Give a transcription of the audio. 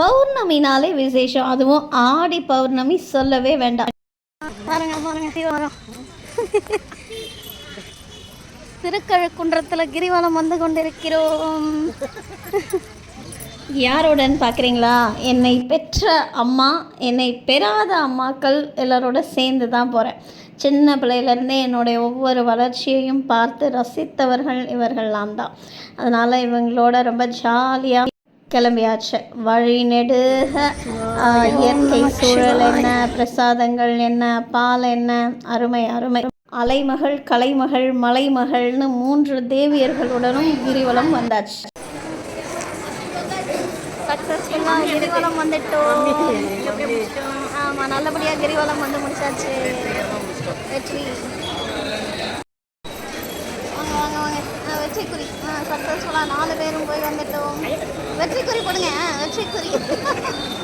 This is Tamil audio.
பௌர்ணமினாலே விசேஷம். அதுவும் ஆடி பௌர்ணமி சொல்லவே வேண்டாம். பாருங்க பாருங்க கிரிவலம் திருக்கழுக்குன்றத்தில் கிரிவலம் வந்து கொண்டிருக்கிறோம். யாருடன் பார்க்குறீங்களா? என்னை பெற்ற அம்மா என்னை பெறாத அம்மாக்கள் எல்லாரோட சேர்ந்து தான் போகிறேன் சின்ன பிள்ளையிலேருந்தே என்னுடைய ஒவ்வொரு வளர்ச்சியையும் பார்த்து ரசித்தவர்கள் இவர்கள்லாம் தான். அதனால் இவங்களோட ரொம்ப ஜாலியாக கிளம்பியாச்சு. வழி நெடுக. இயற்கை சூழல் என்ன? பிரசாதங்கள் என்ன? பால் என்ன? அருமை அருமை. அலைமகள் கலைமகள் மலைமகள்னு மூன்று தேவியர்களுடனும் கிரிவலம் வந்தாச்சு. சக்ஸஸ்ஃபுல்லாக கிரிவலம் வந்துட்டோம். ஆமாம் நல்லபடியாக கிரிவலம் வந்து முடிச்சாச்சு. வெற்றிக்குறி. ஆ சக்ஸஸ்ஃபுல்லாக நாலு பேரும் போய் வந்துட்டோம். வெற்றிக்குறி போடுங்க. வெற்றிக்குறி.